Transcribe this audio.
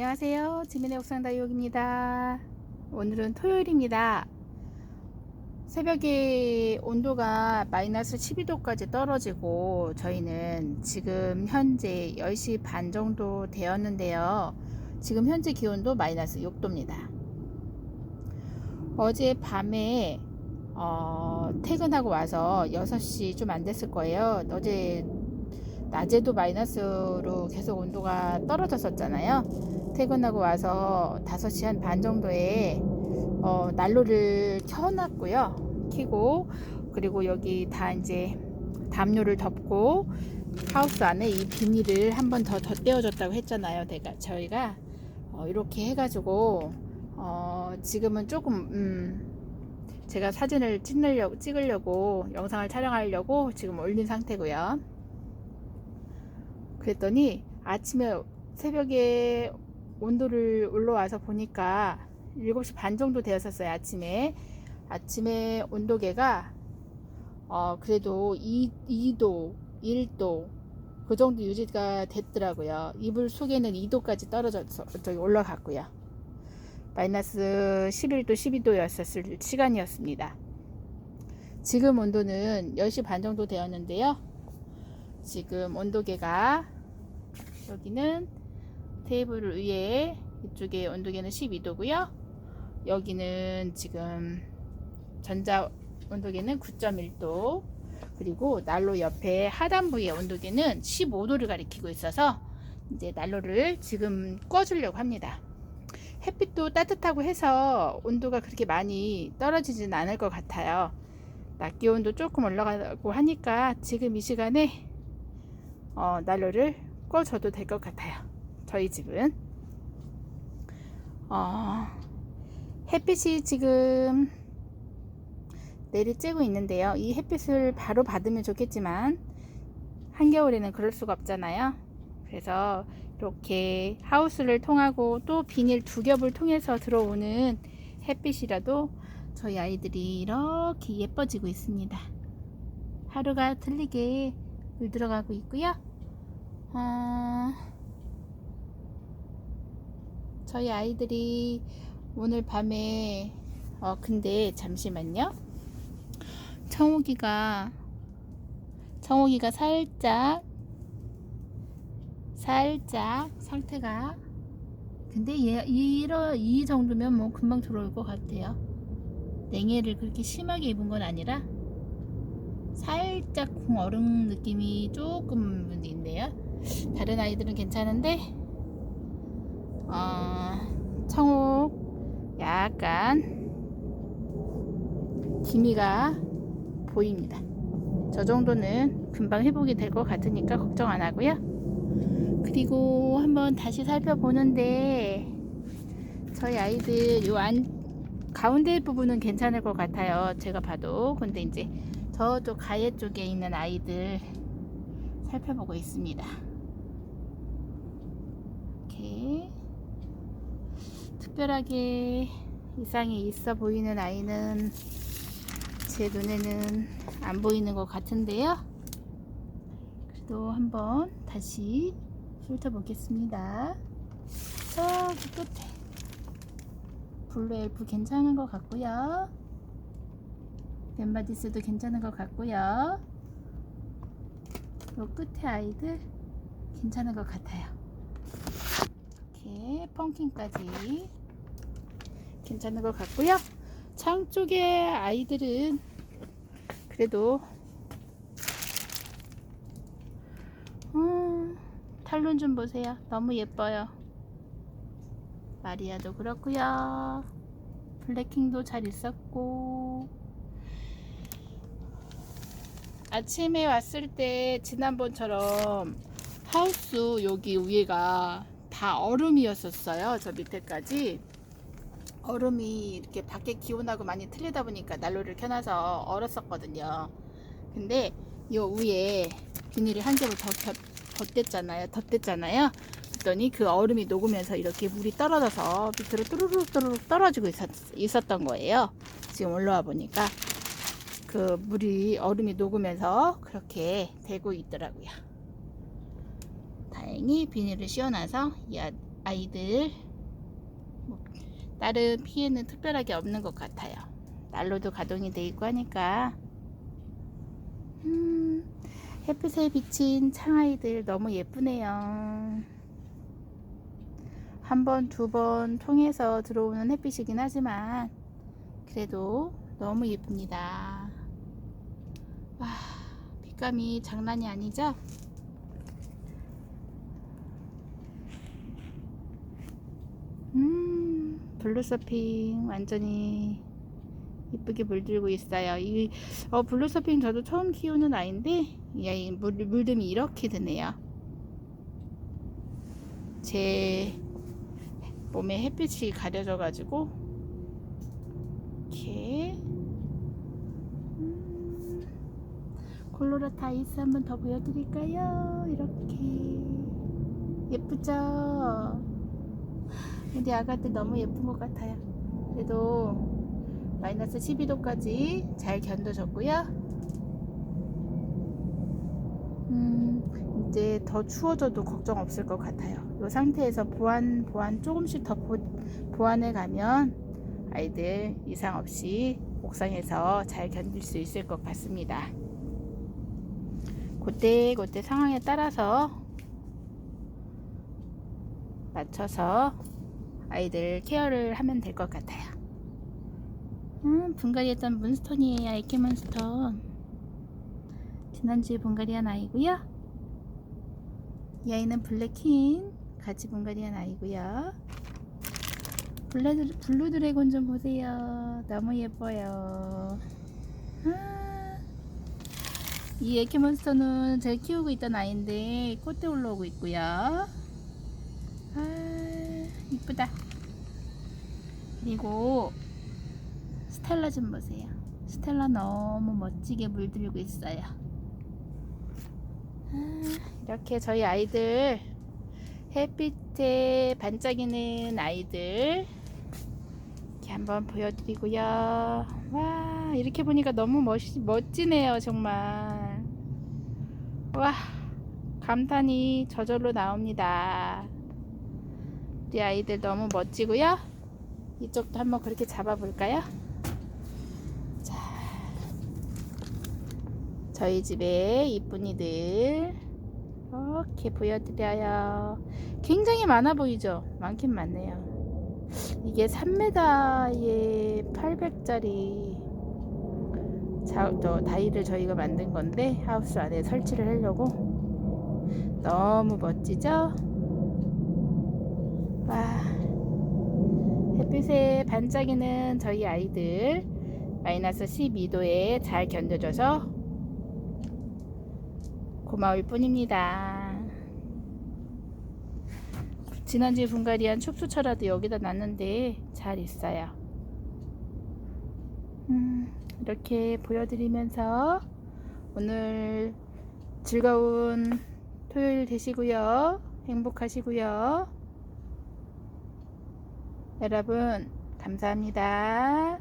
안녕하세요. 지민의 옥상 다이옥입니다. 오늘은 토요일입니다. 새벽에 온도가 마이너스 12도까지 떨어지고 저희는 지금 현재 10시 반 정도 되었는데요. 지금 현재 기온도 마이너스 6도입니다. 어제 밤에 어, 퇴근하고 와서 6시 좀 안 됐을 거예요. 어제 낮에도 마이너스로 계속 온도가 떨어졌었잖아요. 퇴근하고 와서 5시 한 반 정도에 어, 난로를 켜놨고요. 켜고 그리고 여기 다 이제 담요를 덮고 하우스 안에 이 비닐을 한 번 더 덧대어줬다고 했잖아요. 내가 저희가 어, 이렇게 해가지고 어, 지금은 조금 음, 제가 사진을 찍으려고, 찍으려고 영상을 촬영하려고 지금 올린 상태고요. 그랬더니 아침에 새벽에 온도를 올라와서 보니까 7시 반 정도 되었었어요. 아침에. 아침에 온도계가 어 그래도 2, 2도, 1도 그 정도 유지가 됐더라고요. 이불 속에는 2도까지 떨어져서 저기 올라갔고요. 마이너스 11도, 12도였었을 시간이었습니다. 지금 온도는 10시 반 정도 되었는데요. 지금 온도계가 여기는 테이블 위에 이쪽에 온도계는 12도고요. 여기는 지금 전자 온도계는 9.1도 그리고 난로 옆에 하단부의 온도계는 15도를 가리키고 있어서 이제 난로를 지금 꺼주려고 합니다. 햇빛도 따뜻하고 해서 온도가 그렇게 많이 떨어지진 않을 것 같아요. 낮 기온도 조금 올라가고 하니까 지금 이 시간에 어, 난로를 꺼줘도 될 것 같아요. 저희 집은 어, 햇빛이 지금 내리쬐고 있는데요. 이 햇빛을 바로 받으면 좋겠지만 한겨울에는 그럴 수가 없잖아요. 그래서 이렇게 하우스를 통하고 또 비닐 두 겹을 통해서 들어오는 햇빛이라도 저희 아이들이 이렇게 예뻐지고 있습니다. 하루가 틀리게 물 들어가고 있고요. 아, 저희 아이들이 오늘 밤에 어 근데 잠시만요. 청호기가 청호기가 살짝 살짝 상태가 근데 얘 이러 이 정도면 뭐 금방 들어올 것 같아요. 냉해를 그렇게 심하게 입은 건 아니라 살짝 얼음 느낌이 조금 있네요. 다른 아이들은 괜찮은데 어, 청옥 약간 기미가 보입니다. 저 정도는 금방 회복이 될 것 같으니까 걱정 안 하고요. 그리고 한번 다시 살펴보는데 저희 아이들 요 안 가운데 부분은 괜찮을 것 같아요. 제가 봐도 근데 이제 저쪽 가해 쪽에 있는 아이들 살펴보고 있습니다. 이렇게 특별하게 이상이 있어 보이는 아이는 제 눈에는 안 보이는 것 같은데요. 그래도 한번 다시 훑어보겠습니다. 저기 끝에 블루 엘프 괜찮은 것 같고요. 덴바디스도 괜찮은 것 같고요. 요 끝에 아이들 괜찮은 것 같아요. 이렇게 펌킨까지 괜찮은 것 같고요. 창 쪽에 아이들은 그래도 음, 탈론 좀 보세요. 너무 예뻐요. 마리아도 그렇고요. 블랙킹도 잘 있었고 아침에 왔을 때 지난번처럼 하우스 여기 위에가 다 얼음이었었어요. 저 밑에까지 얼음이 이렇게 밖에 기온하고 많이 틀리다 보니까 난로를 켜놔서 얼었었거든요. 근데 요 위에 비닐을 한 겹을 더 겹- 덧댔잖아요. 덧댔잖아요. 그랬더니 그 얼음이 녹으면서 이렇게 물이 떨어져서 밑으로 뚜루룩 뚜루룩 떨어지고 있었, 있었던 거예요. 지금 올라와 보니까 그 물이 얼음이 녹으면서 그렇게 되고 있더라고요. 다행히 비닐을 씌워놔서 이 아- 아이들 뭐, 다른 피해는 특별하게 없는 것 같아요. 난로도 가동이 돼 있고 하니까 음, 햇빛에 비친 창아이들 너무 예쁘네요. 한 번, 두 번 통해서 들어오는 햇빛이긴 하지만 그래도 너무 예쁩니다. 와, 빛감이 장난이 아니죠? 음, 블루 서핑 완전히 이쁘게 물들고 있어요. 이 어, 블루 서핑 저도 처음 키우는 아이인데 이 물, 물듬이 이렇게 드네요. 제 몸에 햇빛이 가려져 가지고 이렇게 음, 콜로라타 아이스 한번 더 보여드릴까요? 이렇게 예쁘죠? 우리 아가들 너무 예쁜 것 같아요. 그래도 마이너스 12도까지 잘 견뎌졌고요. 음, 이제 더 추워져도 걱정 없을 것 같아요. 이 상태에서 보완, 보완 조금씩 더 보, 보완해 가면 아이들 이상 없이 옥상에서 잘 견딜 수 있을 것 같습니다. 그때 그때 상황에 따라서 맞춰서 아이들 케어를 하면 될 것 같아요. 음, 분갈이했던 문스톤이에요. 에케 문스톤. 지난주에 분갈이한 아이고요. 이 아이는 블랙킨 같이 분갈이한 아이고요. 블루, 블루 드래곤 좀 보세요. 너무 예뻐요. 아, 이 에케 몬스터는 제가 키우고 있던 아이인데 꽃대 올라오고 있고요. 아, 이쁘다. 그리고 스텔라 좀 보세요. 스텔라 너무 멋지게 물들고 있어요. 아, 이렇게 저희 아이들 햇빛에 반짝이는 아이들 이렇게 한번 보여드리고요. 와 이렇게 보니까 너무 멋 멋지네요 정말. 와 감탄이 저절로 나옵니다. 우리 아이들 너무 멋지고요. 이쪽도 한번 그렇게 잡아볼까요? 자, 저희 집에 이쁜이들 이렇게 보여드려요. 굉장히 많아 보이죠? 많긴 많네요. 이게 3m에 800짜리 자, 저 다이를 저희가 만든 건데 하우스 안에 설치를 하려고 너무 멋지죠? 와. 햇빛에 반짝이는 저희 아이들 마이너스 12도에 잘 견뎌줘서 고마울 뿐입니다. 지난주에 분갈이한 촉수철화도 여기다 놨는데 잘 있어요. 음, 이렇게 보여드리면서 오늘 즐거운 토요일 되시고요. 행복하시고요. 여러분, 감사합니다.